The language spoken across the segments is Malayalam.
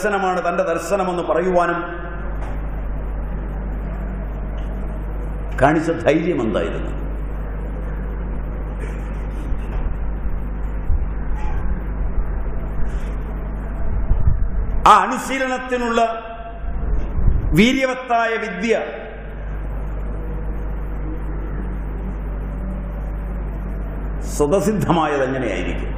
ദർശനമാണ് തന്റെ ദർശനമെന്ന് പറയുവാനും കാണിച്ച ധൈര്യം എന്തായിരുന്നു? ആ അനുശീലനത്തിനുള്ള വീര്യവത്തായ വിദ്യ സ്വതസിദ്ധമായത് എങ്ങനെയായിരിക്കും?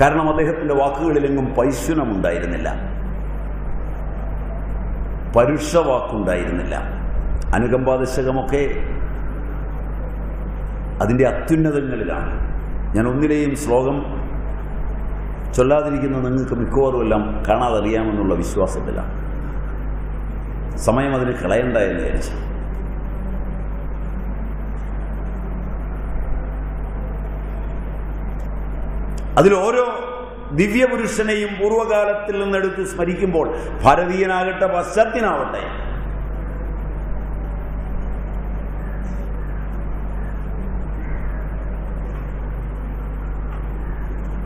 കാരണം അദ്ദേഹത്തിന്റെ വാക്കുകളിലെങ്ങും പൈശുനമുണ്ടായിരുന്നില്ല. പരുഷ വാക്കുണ്ടായിരുന്നില്ല. അനുകമ്പാദശകമൊക്കെ അതിന്റെ അത്യുന്നതങ്ങളിലാണ്. ഞാൻ ഒന്നിലെയും ശ്ലോകം ചൊല്ലാതിരിക്കുന്ന നിങ്ങൾക്ക് മിക്കവാറും എല്ലാം കാണാതറിയാമെന്നുള്ള വിശ്വാസത്തിലാണ്. സമയം അതിന് കളയണ്ട എന്ന് വിചാരിച്ചു. അതിൽ ഓരോ ദിവ്യപുരുഷനെയും പൂർവകാലത്തിൽ നിന്നെടുത്ത് സ്മരിക്കുമ്പോൾ ഭാരതീയനാകട്ടെ പശ്ചാത്തിനാവട്ടെ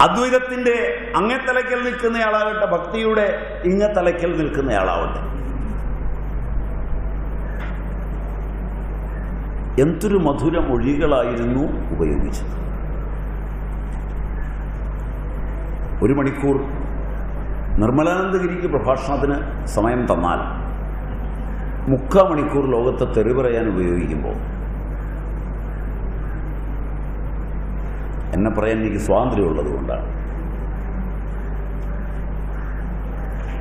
അദ്വൈതത്തിന്റെ അങ്ങേ തലയ്ക്കൽ നിൽക്കുന്നയാളാകട്ടെ ഭക്തിയുടെ ഇങ്ങത്തലയ്ക്കൽ നിൽക്കുന്നയാളാവട്ടെ. എന്തൊരു മധുര മൊഴികളായിരുന്നു ഉപയോഗിച്ചത്. ഒരു മണിക്കൂർ. നിർമ്മലാനന്ദഗിരിക്ക് പ്രഭാഷണത്തിന് സമയം തന്നാൽ മുക്കാ മണിക്കൂർ ലോകത്തെ തെറി പറയാൻ ഉപയോഗിക്കുമ്പോൾ. എന്നെ പറയാൻ എനിക്ക് സ്വാതന്ത്ര്യമുള്ളത്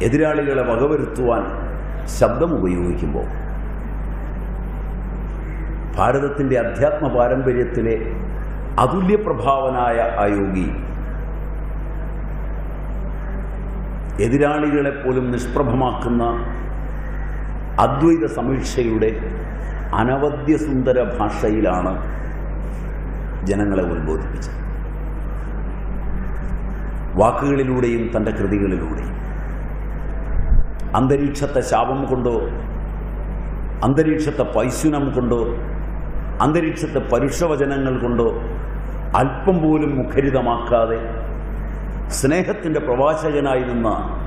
എതിരാളികളെ വകവരുത്തുവാൻ ശബ്ദം ഉപയോഗിക്കുമ്പോൾ. ഭാരതത്തിന്റെ അധ്യാത്മ പാരമ്പര്യത്തിലെ അതുല്യപ്രഭാവനായ ആ യോഗി എതിരാളികളെപ്പോലും നിഷ്പ്രഭമാക്കുന്ന അദ്വൈത സമീക്ഷയുടെ അനവദ്യ സുന്ദര ഭാഷയിലാണ് ജനങ്ങളെ ഉത്ബോധിപ്പിച്ചത്. വാക്കുകളിലൂടെയും തന്റെ കൃതികളിലൂടെയും. അന്തരീക്ഷത്തെ ശാപം കൊണ്ടോ അന്തരീക്ഷത്തെ പൈശുനം കൊണ്ടോ അന്തരീക്ഷത്തെ പരുഷവചനങ്ങൾ കൊണ്ടോ അല്പം പോലും മുഖരിതമാക്കാതെ സ്നേഹത്തിന്റെ പ്രവാചകനായി നിന്ന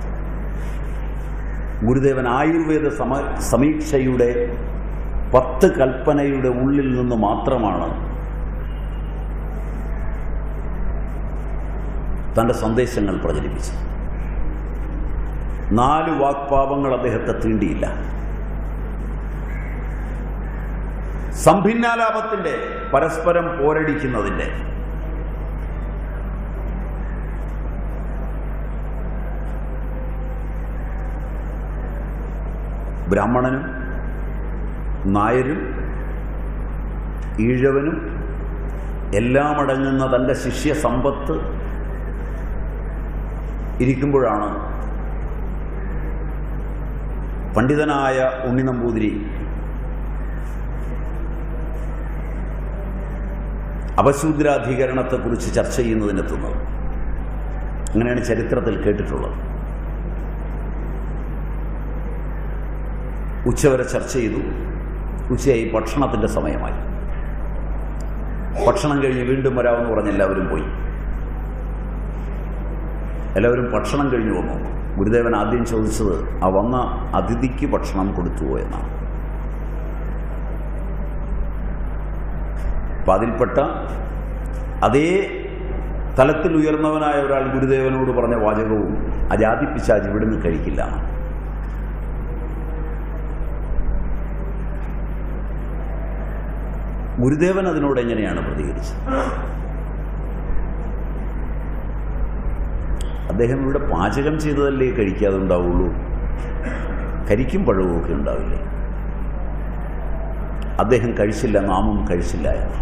ഗുരുദേവൻ ആയുർവേദ സമ സമീക്ഷയുടെ പത്ത് കൽപ്പനയുടെ ഉള്ളിൽ നിന്ന് മാത്രമാണ് തന്റെ സന്ദേശങ്ങൾ പ്രചരിപ്പിച്ചത്. നാല് വാക്പാപങ്ങൾ അദ്ദേഹത്തെ തീണ്ടിയില്ല. സംഭിന്നാലാപത്തിന്റെ പരസ്പരം പോരടിക്കുന്നതിന്റെ ബ്രാഹ്മണനും നായരും ഈഴവനും എല്ലാം അടങ്ങുന്ന തന്റെ ശിഷ്യ സമ്പത്ത് ഇരിക്കുമ്പോഴാണ് പണ്ഡിതനായ ഉണ്ണി നമ്പൂതിരി അപശൂദ്രാധികരണത്തെക്കുറിച്ച് ചർച്ച ചെയ്യുന്നതിനെത്തുന്നത്. അങ്ങനെയാണ് ചരിത്രത്തിൽ കേട്ടിട്ടുള്ളത്. ഉച്ചവരെ ചർച്ച ചെയ്തു. ഉച്ചയായി ഭക്ഷണത്തിന്റെ സമയമായി. ഭക്ഷണം കഴിഞ്ഞ് വീണ്ടും വരാമെന്ന് പറഞ്ഞ് എല്ലാവരും പോയി. എല്ലാവരും ഭക്ഷണം കഴിഞ്ഞു വന്നു. ഗുരുദേവൻ ആദ്യം ചോദിച്ചത് ആ വന്ന അതിഥിക്ക് ഭക്ഷണം കൊടുത്തുവോ എന്നാണ്. അപ്പം അതിൽപ്പെട്ട അതേ തലത്തിൽ ഉയർന്നവനായ ഒരാൾ ഗുരുദേവനോട് പറഞ്ഞ വാചകവും ആ ജാതി പിശാജ് ഇവിടുന്ന് കഴിക്കില്ല ഗുരുദേവൻ അതിനോട് എങ്ങനെയാണ് പ്രതികരിച്ചത്? അദ്ദേഹം ഇവിടെ പാചകം ചെയ്തതല്ലേ കഴിക്കാതെ ഉണ്ടാവുള്ളൂ കരിക്കും പഴവുമൊക്കെ ഉണ്ടാവില്ലേ? അദ്ദേഹം കഴിച്ചില്ല നാമും കഴിച്ചില്ല എന്ന്.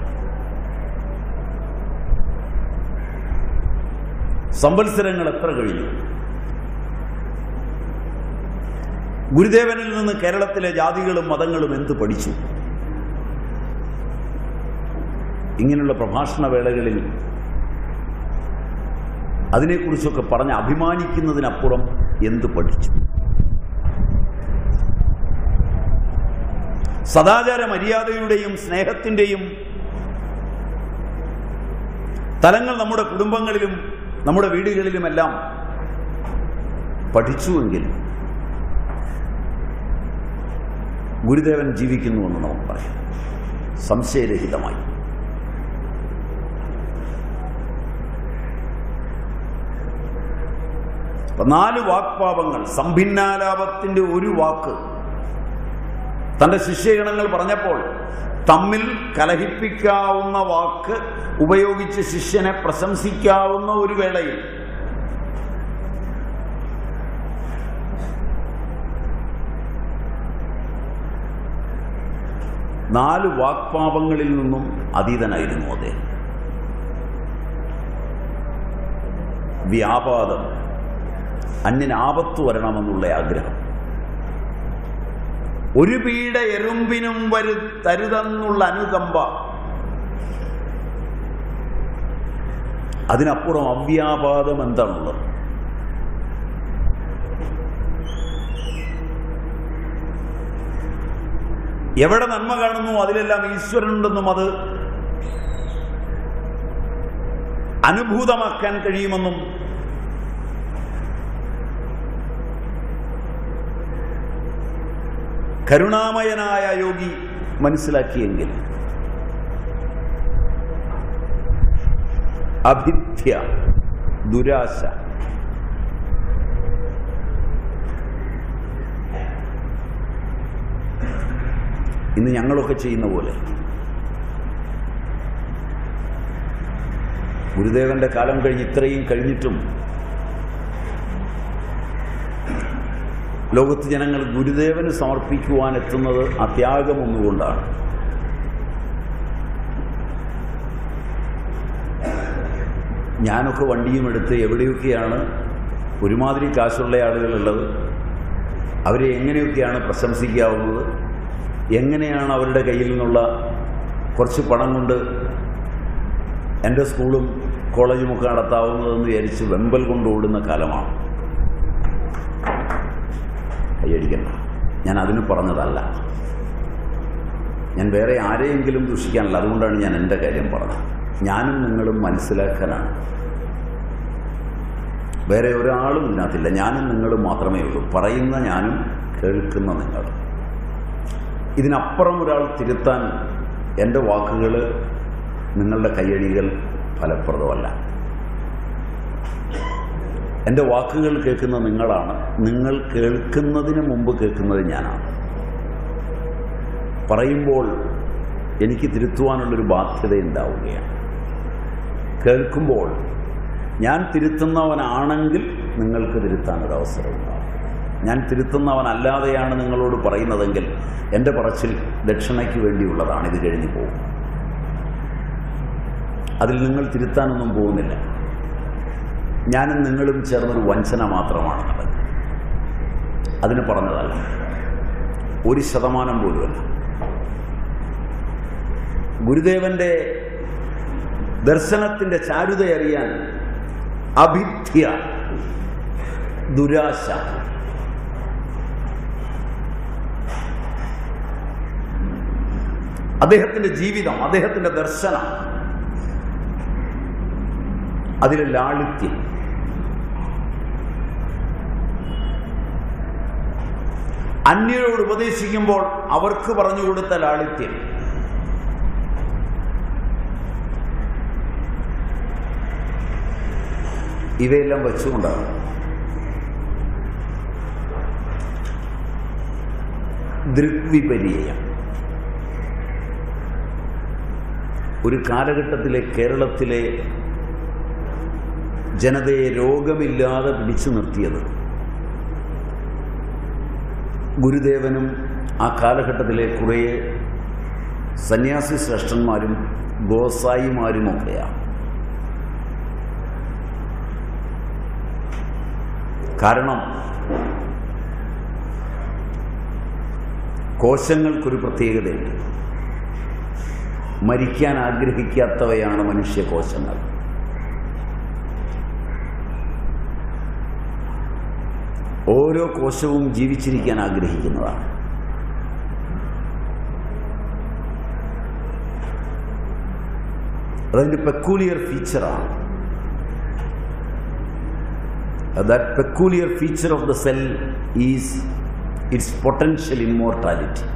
സംവത്സരങ്ങൾ എത്ര കഴിഞ്ഞു? ഗുരുദേവനിൽ നിന്ന് കേരളത്തിലെ ജാതികളും മതങ്ങളും എന്ത് പഠിച്ചു? ഇങ്ങനെയുള്ള പ്രഭാഷണ വേളകളിൽ അതിനെക്കുറിച്ചൊക്കെ പറഞ്ഞ് അഭിമാനിക്കുന്നതിനപ്പുറം എന്ത് പഠിച്ചു? സദാചാര മര്യാദയുടെയും സ്നേഹത്തിന്റെയും തലങ്ങൾ നമ്മുടെ കുടുംബങ്ങളിലും നമ്മുടെ വീടുകളിലുമെല്ലാം പഠിച്ചുവെങ്കിൽ ഗുരുദേവൻ ജീവിക്കുന്നുവെന്ന് നമുക്ക് പറയാം. സംശയരഹിതമായി. നാല് വാക്പാപങ്ങൾ സംഭിന്നാലാപത്തിന്റെ ഒരു വാക്ക്. തന്റെ ശിഷ്യഗണങ്ങൾ പറഞ്ഞപ്പോൾ തമ്മിൽ കലഹിപ്പിക്കാവുന്ന വാക്ക് ഉപയോഗിച്ച് ശിഷ്യനെ പ്രശംസിക്കാവുന്ന ഒരു വേളയിൽ. നാല് വാക്പാപങ്ങളിൽ നിന്നും അതീതനായിരുന്നു അദ്ദേഹം. വ്യാപാദം. അന്യന് ആപത്ത് വരണമെന്നുള്ള ആഗ്രഹം. ഒരു പീഡ എറുമ്പിനും വരു തരുതെന്നുള്ള അനുകമ്പ. അതിനപ്പുറം അവ്യാപാദം എന്താണുള്ളത്? എവിടെ നന്മ കാണുന്നു അതിലെല്ലാം ഈശ്വരനുണ്ടെന്നും അത് അനുഭൂതമാക്കാൻ കഴിയുമെന്നും കരുണാമയനായ യോഗി മനസ്സിലാക്കിയെങ്കിൽ അഭിത്യ ദുരാശ ഇന്ന് ഞങ്ങളൊക്കെ ചെയ്യുന്ന പോലെ ഗുരുദേവന്റെ കാലം കഴിഞ്ഞ് ഇത്രയും കഴിഞ്ഞിട്ടും ലോകത്ത് ജനങ്ങൾ ഗുരുദേവന് സമർപ്പിക്കുവാൻ എത്തുന്നത് അത്യാഗം ത്യാഗം ഒന്നുകൊണ്ടാണ്. ഞാനൊക്കെ വണ്ടിയും എടുത്ത് എവിടെയൊക്കെയാണ് ഒരുമാതിരി കാശുള്ള ആളുകളുള്ളത്. അവരെ എങ്ങനെയൊക്കെയാണ് പ്രശംസിക്കാവുന്നത്? എങ്ങനെയാണ് അവരുടെ കയ്യിൽ നിന്നുള്ള കുറച്ച് പണം കൊണ്ട് എന്റെ സ്കൂളും കോളേജുമൊക്കെ നടത്താവുന്നതെന്ന് വിചാരിച്ച് വെമ്പൽ കൊണ്ടോടുന്ന കാലമാണ്. കൈയടിക്കണ്ട ഞാൻ അതിന് പറഞ്ഞതല്ല. ഞാൻ വേറെ ആരെയെങ്കിലും ദൂഷിക്കാനല്ല. അതുകൊണ്ടാണ് ഞാൻ എന്റെ കാര്യം പറഞ്ഞത്. ഞാനും നിങ്ങളും മനസ്സിലാക്കാനാണ് വേറെ ഒരാളും ഇതിനകത്തില്ല. ഞാനും നിങ്ങളും മാത്രമേ ഉള്ളൂ. പറയുന്ന ഞാനും കേൾക്കുന്ന നിങ്ങൾ. ഇതിനപ്പുറം ഒരാൾ തിരുത്താൻ എന്റെ വാക്കുകൾ നിങ്ങളുടെ കയ്യടികൾ ഫലപ്രദമല്ല. എന്റെ വാക്കുകൾ കേൾക്കുന്ന നിങ്ങളാണ്. നിങ്ങൾ കേൾക്കുന്നതിന് മുമ്പ് കേൾക്കുന്നത് ഞാനാണ്. പറയുമ്പോൾ എനിക്ക് തിരുത്തുവാനുള്ളൊരു ബാധ്യത ഉണ്ടാവുകയാണ് കേൾക്കുമ്പോൾ ഞാൻ തിരുത്തുന്നവനാണെങ്കിൽ നിങ്ങൾക്ക് തിരുത്താനൊരു ഞാൻ തിരുത്തുന്നവനല്ലാതെയാണ് നിങ്ങളോട് പറയുന്നതെങ്കിൽ എന്റെ പറച്ചിൽ ദക്ഷിണയ്ക്ക് വേണ്ടിയുള്ളതാണ്. ഇത് കഴിഞ്ഞു പോകും. അതിൽ നിങ്ങൾ തിരുത്താനൊന്നും പോകുന്നില്ല. ഞാനും നിങ്ങളും ചേർന്നൊരു വഞ്ചന മാത്രമാണ് നടക്കുന്നത് അതിന് പറഞ്ഞതല്ല. ഒരു ശതമാനം പോലുമല്ല. ഗുരുദേവന്റെ ദർശനത്തിന്റെ ചാരുതയറിയാൻ അഭിത്യ ദുരാശ. അദ്ദേഹത്തിന്റെ ജീവിതം അദ്ദേഹത്തിന്റെ ദർശനം അതിലെ ലാളിത്യം. അന്യരോട് ഉപദേശിക്കുമ്പോൾ അവർക്ക് പറഞ്ഞു കൊടുത്ത ലാളിത്യം. ഇവയെല്ലാം വെച്ചുകൊണ്ടാണ്. ദൃഗ്വിപര്യം ഒരു കാലഘട്ടത്തിലെ കേരളത്തിലെ ജനതയെ രോഗമില്ലാതെ പിടിച്ചു നിർത്തിയത് ഗുരുദേവനും ആ കാലഘട്ടത്തിലെ കുറേ സന്യാസി ശ്രേഷ്ഠന്മാരും ഗോസായിമാരുമൊക്കെയാണ്. കാരണം കോശങ്ങൾക്കൊരു പ്രത്യേകതയുണ്ട്. മരിക്കാൻ ആഗ്രഹിക്കാത്തവയാണ് മനുഷ്യകോശങ്ങൾ ഓരോ കോശവും ജീവിച്ചിരിക്കാൻ ആഗ്രഹിക്കുന്നതാണ്. അതതിന്റെ peculiar ഫീച്ചറാണ് that peculiar feature of the cell is its potential immortality